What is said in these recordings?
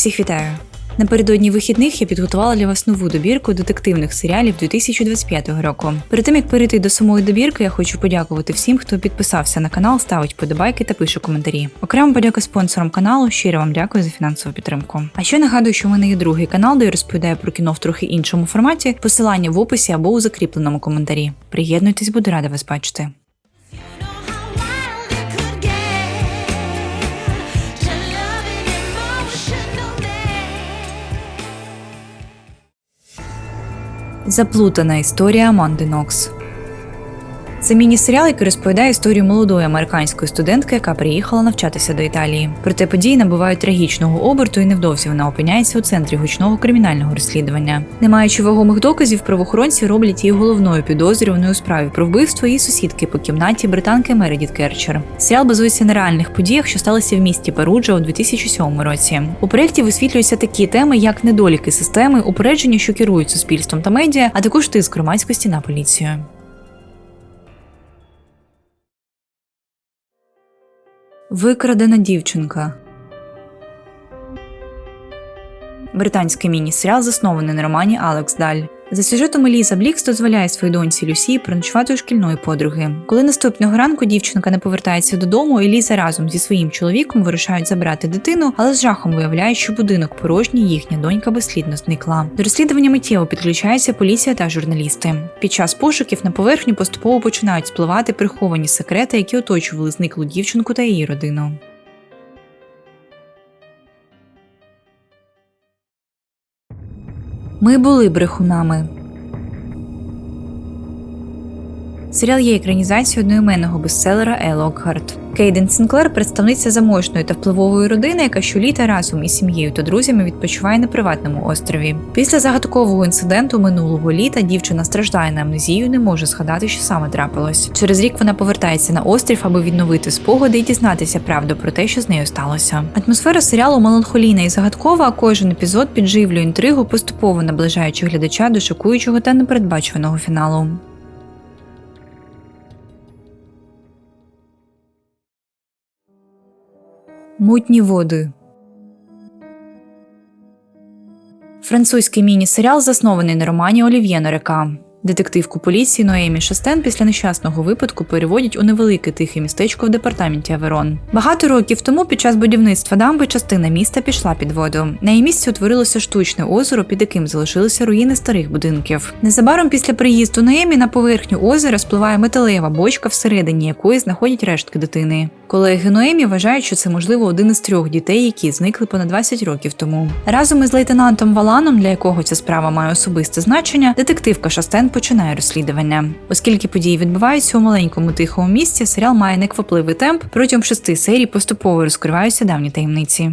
Всіх вітаю! Напередодні вихідних я підготувала для вас нову добірку детективних серіалів 2025 року. Перед тим як перейти до самої добірки, я хочу подякувати всім, хто підписався на канал, ставить подобайки та пише коментарі. Окремо подяка спонсорам каналу. Щиро вам дякую за фінансову підтримку. А ще нагадую, що в мене є другий канал, де я розповідаю про кіно в трохи іншому форматі. Посилання в описі або у закріпленому коментарі. Приєднуйтесь, буду рада вас бачити. Заплутана історія Аманди Нокс. Це міні-серіал, який розповідає історію молодої американської студентки, яка приїхала навчатися до Італії. Проте події набувають трагічного оберту і невдовзі вона опиняється у центрі гучного кримінального розслідування. Не маючи вагомих доказів, правоохоронці роблять її головною підозрюваною у справі про вбивство її сусідки по кімнаті британки Мередіт Керчер. Серіал базується на реальних подіях, що сталися в місті Перуджа у 2007 році. У проєкті висвітлюються такі теми, як недоліки системи, упередження, що керують суспільством та медіа, а також тиск громадськості на поліцію. Викрадена дівчинка. Британський міні-серіал заснований на романі Алекс Даль. За сюжетом Еліза Блікс дозволяє своїй доньці Люсі переночувати у шкільної подруги. Коли наступного ранку дівчинка не повертається додому, Еліза разом зі своїм чоловіком вирушають забрати дитину, але з жахом виявляють, що будинок порожній, їхня донька безслідно зникла. До розслідування миттєво підключається поліція та журналісти. Під час пошуків на поверхню поступово починають спливати приховані секрети, які оточували зниклу дівчинку та її родину. Ми були брехунами. Серіал є екранізацією одноіменного бестселера Е. Кейден Сінклер представниця заможної та впливової родини, яка щоліта разом із сім'єю та друзями відпочиває на приватному острові. Після загадкового інциденту минулого літа дівчина страждає на амнезію, не може згадати, що саме трапилось. Через рік вона повертається на острів, аби відновити спогади і дізнатися правду про те, що з нею сталося. Атмосфера серіалу меланхолійна і загадкова, а кожен епізод підживлює інтригу, поступово наближаючи глядача до шокуючого та непередбачуваного фіналу. Мутні води. Французький міні-серіал заснований на романі Олів'є Норека. Детективку поліції Ноемі Шастен після нещасного випадку переводять у невелике тихе містечко в департаменті Аверон. Багато років тому під час будівництва дамби частина міста пішла під воду. На її місці утворилося штучне озеро, під яким залишилися руїни старих будинків. Незабаром після приїзду Ноемі на поверхню озера спливає металева бочка, всередині якої знаходять рештки дитини. Колеги Ноемі вважають, що це можливо один із трьох дітей, які зникли понад 20 років тому. Разом із лейтенантом Валаном, для якого ця справа має особисте значення, детективка Шастен починає розслідування. Оскільки події відбуваються у маленькому тихому місці, серіал має неквапливий темп. Протягом шести серій поступово розкриваються давні таємниці.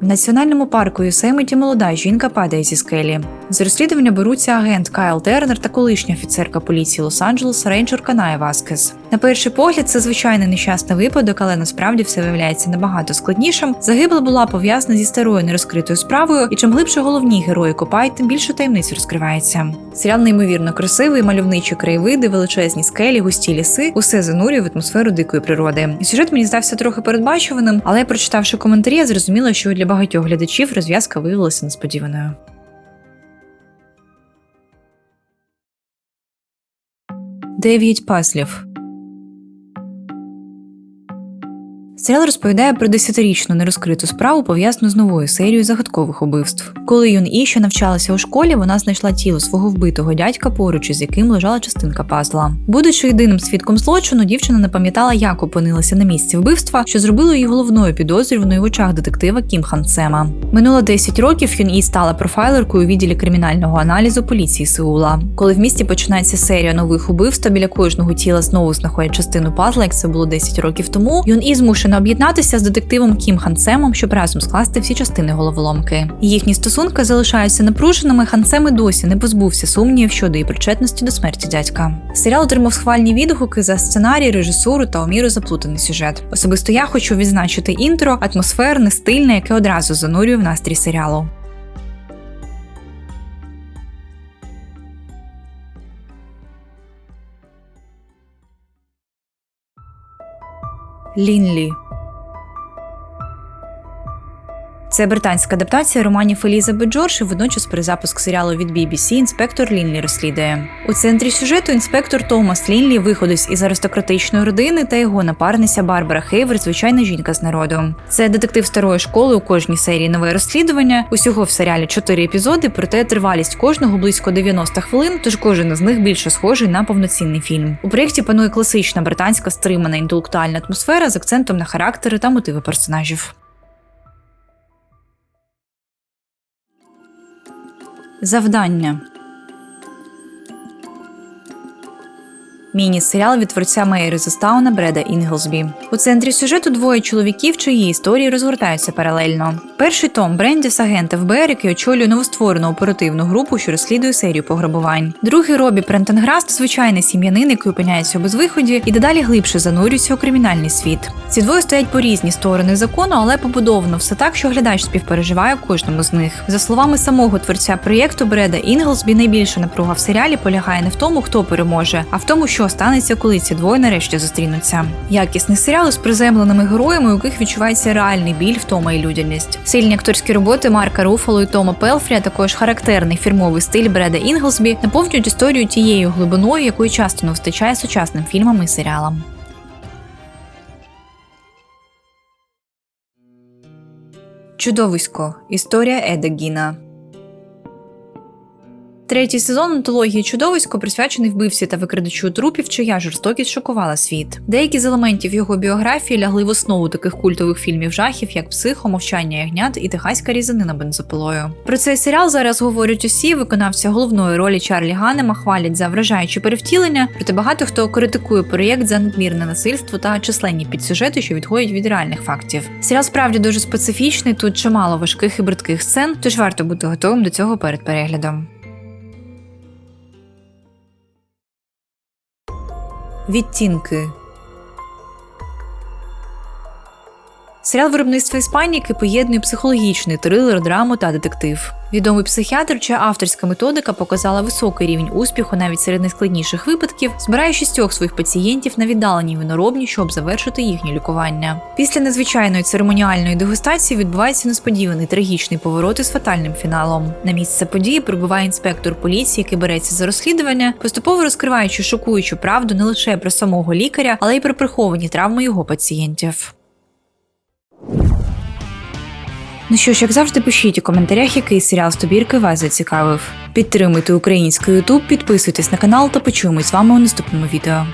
В національному парку Юсемиті молода жінка падає зі скелі. З розслідування беруться агент Кайл Тернер та колишня офіцерка поліції Лос-Анджелеса рейнджер Каная Васкес. На перший погляд, це звичайний нещасний випадок, але насправді все виявляється набагато складнішим. Загибла була пов'язана зі старою нерозкритою справою, і чим глибше головні герої копають, тим більше таємниць розкривається. Серіал неймовірно красивий, мальовничі краєвиди, величезні скелі, густі ліси, усе занурює в атмосферу дикої природи. Сюжет мені здався трохи передбачуваним, але прочитавши коментарі, я зрозуміла, що для багатьох глядачів розв'язка виявилася несподіваною. Дев'ять паслів. Серіал розповідає про десятирічну нерозкриту справу, пов'язану з новою серією загадкових убивств. Коли Юн І, що навчалася у школі, вона знайшла тіло свого вбитого дядька, поруч із яким лежала частинка пазла. Будучи єдиним свідком злочину, дівчина не пам'ятала, як опинилася на місці вбивства, що зробило її головною підозрюваною в очах детектива Кім Хан Сема. Минуло 10 років. Юн І стала профайлеркою у відділі кримінального аналізу поліції Сеула. Коли в місті починається серія нових убивств, біля кожного тіла знову знаходять частину пазла, як це було 10 років тому. Юн І змушена об'єднатися з детективом Кім Хансемом, щоб разом скласти всі частини головоломки. Їхні стосунки залишаються напруженими. Хансем і досі не позбувся сумнівів щодо її причетності до смерті дядька. Серіал отримав схвальні відгуки за сценарій, режисуру та уміру заплутаний сюжет. Особисто я хочу відзначити інтро, атмосферне, стильне, яке одразу занурює в настрій серіалу. Лінлі. Це британська адаптація романів Елізабет Джордж і водночас перезапуск серіалу від BBC інспектор Лінлі розслідує. У центрі сюжету інспектор Томас Лінлі, виходець із аристократичної родини, та його напарниця Барбара Хейвер, звичайна жінка з народу. Це детектив старої школи у кожній серії нове розслідування. Усього в серіалі чотири епізоди, проте тривалість кожного близько 90 хвилин, тож кожен із них більше схожий на повноцінний фільм. У проєкті панує класична британська стримана інтелектуальна атмосфера з акцентом на характери та мотиви персонажів. Завдання. Міні-серіал від творця Мейри Зостауна Бреда Інгелсбі. У центрі сюжету двоє чоловіків, чиї історії розгортаються паралельно. Перший Том Брендіс, агент ФБР, який очолює новостворену оперативну групу, що розслідує серію пограбувань. Другий Робі Прентенграст, звичайний сім'янин, який опиняється у безвиході, і дедалі глибше занурюється у кримінальний світ. Ці двоє стоять по різні сторони закону, але побудовано все так, що глядач співпереживає кожному з них. За словами самого творця проєкту Бреда Інглсбі, найбільша напруга в серіалі полягає не в тому, хто переможе, а в тому, що станеться, коли ці двоє нарешті зустрінуться. Якісний серіал із приземленими героями, у яких відчувається реальний біль, втома і людяність. Сильні акторські роботи Марка Руфало і Тома Пелфрі, а також характерний фірмовий стиль Бреда Інглсбі наповнюють історію тією глибиною, якої часто не вистачає сучасним фільмам і серіалам. Чудовисько. Історія Еда Гіна. Третій сезон антології чудовисько присвячений вбивці та викрадачу трупів, чия жорстокість шокувала світ. Деякі з елементів його біографії лягли в основу таких культових фільмів жахів, як психо, мовчання ягнят і техаська різанина бензопилою. Про цей серіал зараз говорять усі. Виконавця головної ролі Чарлі Ганема хвалять за вражаючі перевтілення, проте багато хто критикує проєкт за надмірне насильство та численні підсюжети, що відходять від реальних фактів. Серіал справді дуже специфічний, тут чимало важких і бридких сцен, тож варто бути готовим до цього перед переглядом. Відтінки. Серіал виробництва Іспанії, який поєднує психологічний трилер, драму та детектив. Відомий психіатр, чия авторська методика показала високий рівень успіху навіть серед найскладніших випадків, збирає шістьох своїх пацієнтів на віддаленій виноробні, щоб завершити їхнє лікування. Після незвичайної церемоніальної дегустації відбувається несподіваний трагічний поворот із фатальним фіналом. На місце події прибуває інспектор поліції, який береться за розслідування, поступово розкриваючи шокуючу правду не лише про самого лікаря, але й про приховані травми його пацієнтів. Ну що ж, як завжди, пишіть у коментарях, який серіал з Тобірки вас зацікавив. Підтримуйте український Ютуб, підписуйтесь на канал та почуємось з вами у наступному відео.